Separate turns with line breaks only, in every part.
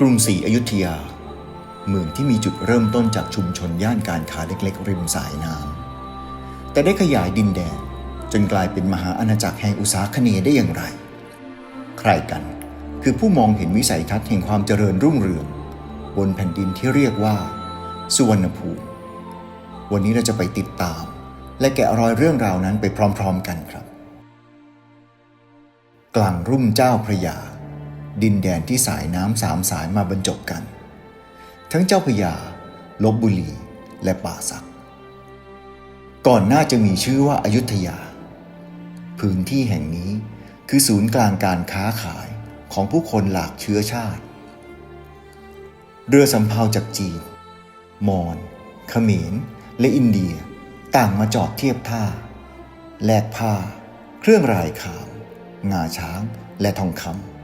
กรุงศรีอยุธยา เมืองที่มีจุดเริ่มต้นจากชุมชนย่านการค้าเล็กๆ ริมสายน้ำแต่ได้ขยายดินแดนจนกลายเป็นมหาอาณาจักรแห่งอุตสาคเนย์ได้อย่างไร ใครกันคือผู้มองเห็นวิสัยทัศน์แห่งความเจริญรุ่งเรือง บนแผ่นดินที่เรียกว่า สุวรรณภูมิ วันนี้เราจะไปติดตาม และแกะรอยเรื่องราวนั้นไปพร้อม ๆ กันครับ กลางรุ่มเจ้าพระยา ดินแดนที่สายน้ำสามสายมาบรรจบกัน ทั้งเจ้าพยาลบบุรีและป่าสัก ก่อนหน้าจะมีชื่อว่าอายุทยา พื้นที่แห่งนี้คือศูนย์กลางการค้าขายของผู้คนหลากเชื้อชาติ เรือสำเภาจากจีน มอญเขมร และอินเดียต่างมาจอดเทียบท่า แลกผ้า เครื่องรายขาม งาช้าง และทองคำ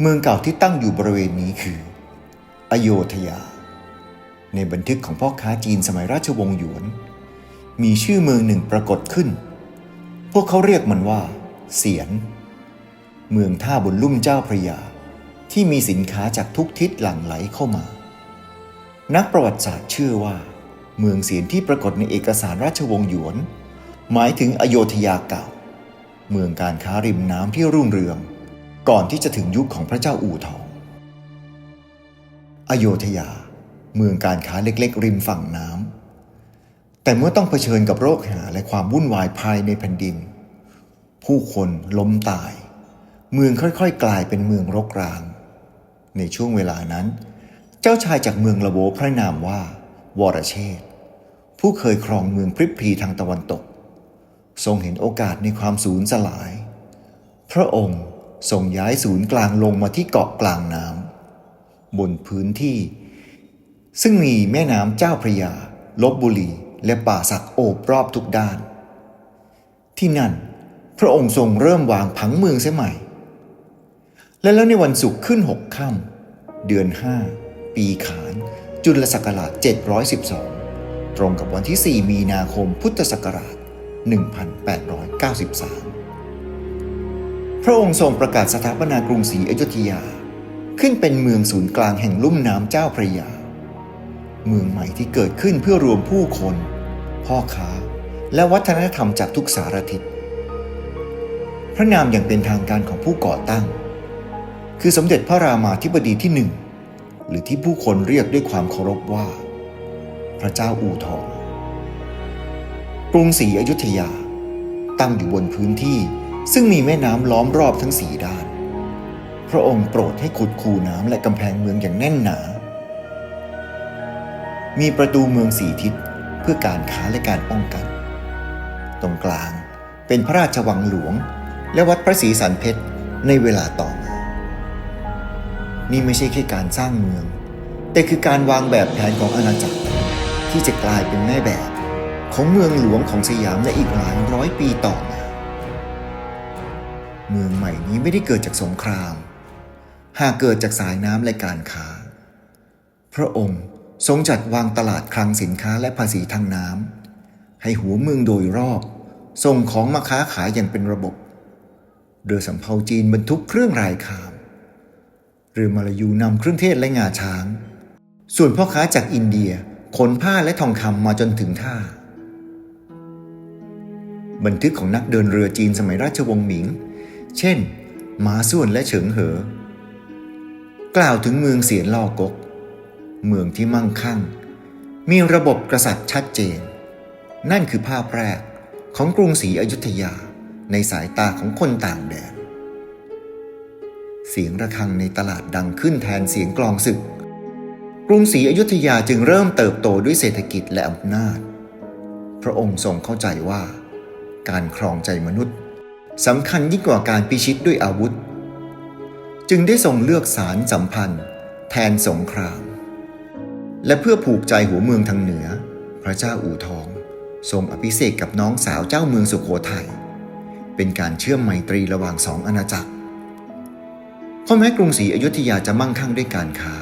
เมืองเก่าที่ตั้งอยู่บริเวณนี้คือ อโยธยา ในบันทึกของพ่อค้าจีนสมัยราชวงศ์หยวน มีชื่อเมืองหนึ่งปรากฏขึ้น พวกเขาเรียกมันว่า เสียน เมืองท่าบนลุ่มเจ้าพระยา ที่มีสินค้าจากทุกทิศหลั่งไหลเข้ามา นักประวัติศาสตร์เชื่อว่า เมืองเสียนที่ปรากฏในเอกสารราชวงศ์หยวน หมายถึงอโยธยาเก่า เมืองการค้าริมน้ำที่รุ่งเรือง ก่อนที่จะถึงยุคของพระเจ้าอู่ทองอโยธยา เมืองการค้าเล็กๆ ริมฝั่งน้ำแต่เมื่อต้องเผชิญกับโรคหาและความวุ่นวายภายในแผ่นดิน ผู้คนล้มตาย เมืองค่อยๆ กลายเป็นเมืองรกร้าง ในช่วงเวลานั้น เจ้าชายจากเมืองละโวพระนามว่า วรเชษผู้เคยครองเมืองพริบพรีทางตะวันตก ทรงเห็นโอกาสในความสูญสลาย พระองค์ ทรงย้ายศูนย์กลางลงมาที่เกาะกลางน้ำบนพื้นที่ ซึ่งมีแม่น้ำเจ้าพระยา ลบบุรี และป่าสักโอบรอบทุกด้าน ที่นั่น พระองค์ทรงเริ่มวางผังเมืองเสียใหม่ และแล้วในวันศุกร์ขึ้นหกค่ำเดือนห้าปีขาน จุลศักราช 712 ตรงกับวันที่ 4 มีนาคมพุทธศักราช 1893 พระองค์ทรงประกาศสถาปนากรุงศรีอยุธยา ขึ้นเป็นเมืองศูนย์กลางแห่งลุ่มน้ำเจ้าพระยา เมืองใหม่ที่เกิดขึ้นเพื่อรวมผู้คน พ่อค้า และวัฒนธรรมจากทุกสารทิศ พระนามอย่างเป็นทางการของผู้ก่อตั้ง คือสมเด็จพระรามาธิบดีที่หนึ่ง หรือที่ผู้คนเรียกด้วยความเคารพว่า พระเจ้าอู่ทอง กรุงศรีอยุธยา ตั้งอยู่บนพื้นที่ ซึ่งมีแม่น้ำล้อมรอบทั้งสี่ด้าน พระองค์โปรดให้ขุดคูน้ำและกำแพงเมืองอย่างแน่นหนา มีประตูเมืองสี่ทิศเพื่อการค้าและการป้องกัน ตรงกลางเป็นพระราชวังหลวง และวัดพระศรีสันเพชรในเวลาต่อมา นี่ไม่ใช่แค่การสร้างเมือง แต่คือการวางแบบแผนของอาณาจักร ที่จะกลายเป็นแม่แบบของเมืองหลวงของสยามในอีกหลายร้อยปีต่อมา เมืองใหม่นี้ไม่ได้เกิดจากสงคราม หากเกิดจากสายน้ำและการค้า พระองค์ทรงจัดวางตลาดคลังสินค้าและภาษีทางน้ำให้หัวเมืองโดยรอบ ส่งของมาค้าขายอย่างเป็นระบบเรือสำเภาจีนบรรทุกเครื่องรายขามเรือมาลายูนำเครื่องเทศและงาช้าง ส่วนพ่อค้าจากอินเดียขนผ้าและทองคำมาจนถึงท่า บันทึกของนักเดินเรือจีนสมัยราชวงศ์หมิง เช่นมาส่วนและเฉิงเหอ กล่าวถึงเมืองเสียนล่อกก เมืองที่มั่งคั่ง มีระบบกษัตริย์ชัดเจน นั่นคือภาพแรกของกรุงศรีอยุธยาในสายตาของคนต่างแดน เสียงระฆังในตลาดดังขึ้นแทนเสียงกลองศึก กรุงศรีอยุธยาจึงเริ่มเติบโตด้วยเศรษฐกิจและอำนาจ พระองค์ทรงเข้าใจว่า การครองใจมนุษย์ สำคัญยิ่งกว่าการพิชิตด้วยอาวุธ จึงได้ทรงเลือกสารสัมพันธ์ แทนสงคราม และเพื่อผูกใจหัวเมืองทางเหนือ พระเจ้าอู่ทอง ทรงอภิเษกกับน้องสาวเจ้าเมืองสุโขทัยเป็นการเชื่อมไมตรีระหว่างสองอาณาจักรเพราะแม้กรุงศรีอยุธยาจะมั่งคั่งด้วยการค้า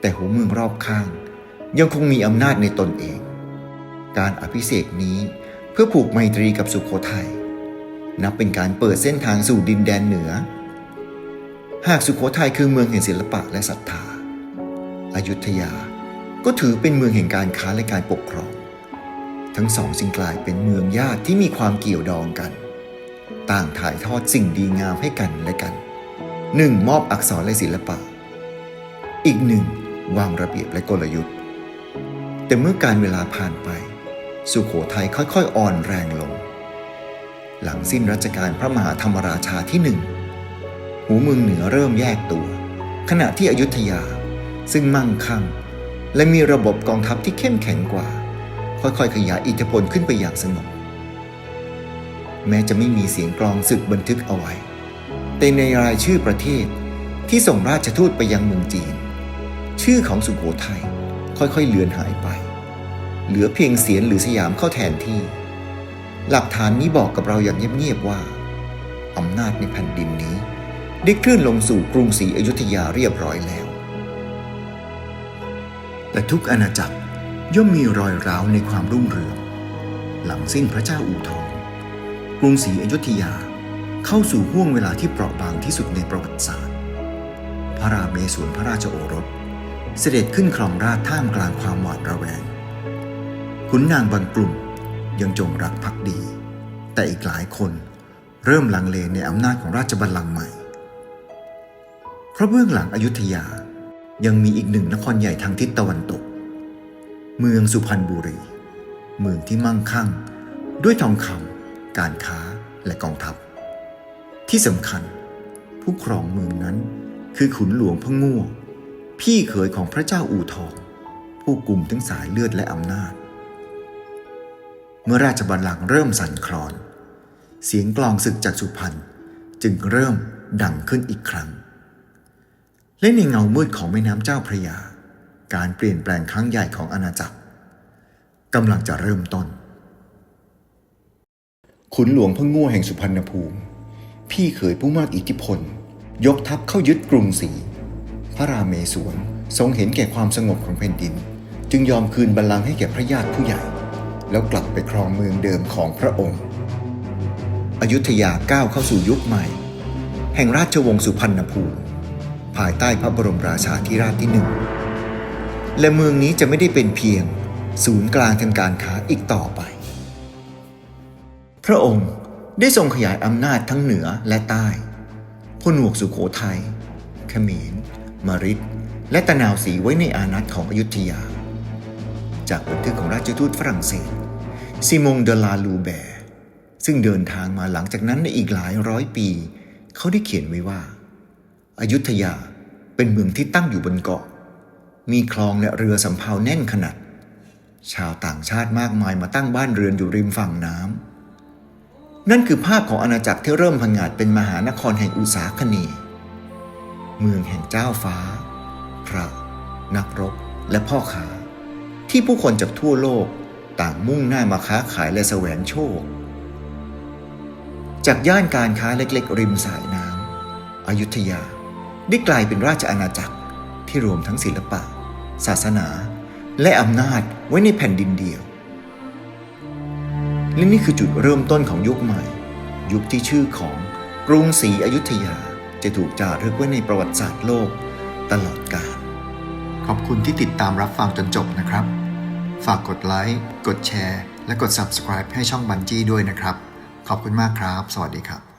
แต่หัวเมืองรอบข้าง ยังคงมีอำนาจในตนเอง การอภิเษกนี้เพื่อผูกไมตรีกับสุโขทัย นับเป็นการเปิดเส้นทางสู่ดินแดนเหนือ หากสุโขทัยคือเมืองแห่งศิลปะและศรัทธาอยุธยาก็ถือเป็นเมืองแห่งการค้าและการปกครอง ทั้งสองจึงกลายเป็นเมืองญาติที่มีความเกี่ยวดองกัน ต่างถ่ายทอดสิ่งดีงามให้กันและกันหนึ่งมอบอักษรและศิลปะ อีกหนึ่งวางระเบียบและกลยุทธ์ แต่เมื่อการเวลาผ่านไป สุขโขทัยค่อยๆ อ่อนแรงลง หลังสิ้นรัชกาลพระมหาธรรมราชาที่หนึ่งหูเมืองเหนือเริ่มแยกตัว ขณะที่อยุธยาซึ่งมั่งคั่ง และมีระบบกองทัพที่เข้มแข็งกว่า ค่อยๆ ขยายอิทธิพลขึ้นไปอย่างสงบแม้จะไม่มีเสียงกลองศึกบันทึกเอาไว้ แต่ในรายชื่อประเทศที่ส่งราชทูตไปยังเมืองจีน ชื่อของสุโขทัยค่อยๆเลือนหายไป เหลือเพียงเสียนหรือสยามเข้าแทนที่ หลักฐานนี้บอกกับเราอย่างเงียบๆว่าอำนาจในแผ่นดินนี้ ได้เคลื่อนลงสู่กรุงศรีอยุธยาเรียบร้อยแล้วและทุกอาณาจักรย่อมมีรอยร้าวในความรุ่งเรือง หลังสิ้นพระเจ้าอู่ทอง กรุงศรีอยุธยาเข้าสู่ห่วงเวลาที่เปราะบางที่สุดในประวัติศาสตร์ พระรามเมศวรพระราชโอรส เสด็จขึ้นครองราชท่ามกลางความหวาดระแวงขุนนางบางกลุ่ม ยังจงรักภักดี แต่อีกหลายคนเริ่มลังเลในอำนาจของราชบัลลังก์ใหม่ เพราะเบื้องหลังอยุธยายังมีอีกหนึ่งนครใหญ่ทางทิศตะวันตก เมืองสุพรรณบุรี เมืองที่มั่งคั่ง ด้วยทองคำการค้าและกองทัพ ที่สำคัญ ผู้ครองเมืองนั้นคือขุนหลวงพะง่วงพี่เขยของพระเจ้าอู่ทอง ผู้กลุ่มทั้งสายเลือดและอำนาจ เมื่อราชบัลลังก์เริ่มสั่นคลอน เสียงกลองศึกจากสุพรรณจึงเริ่มดังขึ้นอีกครั้ง และในเงามืดของแม่น้ำเจ้าพระยา การเปลี่ยนแปลงครั้งใหญ่ของอาณาจักรกำลังจะเริ่มต้น ขุนหลวงพะง่วแห่งสุพรรณภูมิ พี่เขยผู้มากอิทธิพล ยกทัพเข้ายึดกรุงศรีพระรามเมศวรทรงเห็นแก่ความสงบของแผ่นดิน จึงยอมคืนบัลลังก์ให้แก่พระญาติผู้ใหญ่ แล้วกลับไปครองเมืองเดิมของพระองค์ อยุธยาก้าวเข้าสู่ยุคใหม่ แห่งราชวงศ์สุพรรณภูมิภายใต้พระบรมราชาธิราชที่หนึ่ง และเมืองนี้จะไม่ได้เป็นเพียงศูนย์กลางทางการค้าอีกต่อไป พระองค์ได้ทรงขยายอำนาจทั้งเหนือและใต้พหนวกสุโขทัย เขมรมริดและตะนาวสีไว้ในอานัตของอยุธยา จากบันทึกของราชทูตฝรั่งเศสซิมงเดลาลูแบร์ซึ่งเดินทางมาหลังจากนั้นในอีกหลายร้อยปี เขาได้เขียนไว้ว่าอายุทยาเป็นเมืองที่ตั้งอยู่บนเกาะ มีคลองและเรือสำเภาแน่นขนาด ชาวต่างชาติมากมายมาตั้งบ้านเรือนอยู่ริมฝั่งน้ำนั่นคือภาพของอาณาจักรที่เริ่มพังงาดเป็นมหานครแห่งอุตสาคเนย์เมืองแห่งเจ้าฟ้า พระ นักรบ และพ่อค้า ที่ผู้คนจากทั่วโลกต่างมุ่งหน้ามาค้าขายและแสวงโชค จากย่านการค้าเล็กๆ ริมสายน้ำอยุธยา ได้กลายเป็นราชอาณาจักรที่รวมทั้งศิลปะ ศาสนา และอำนาจไว้ในแผ่นดินเดียว และนี่คือจุดเริ่มต้นของยุคใหม่ ยุคที่ชื่อของกรุงศรีอยุธยาจะถูกจารึกไว้ในประวัติศาสตร์โลกตลอดกาล ขอบคุณที่ติดตามรับฟังจนจบนะครับ ฝากกดไลค์ กดแชร์ และกด subscribe ให้ช่องบันจี้ด้วยนะครับ ขอบคุณมากครับ สวัสดีครับ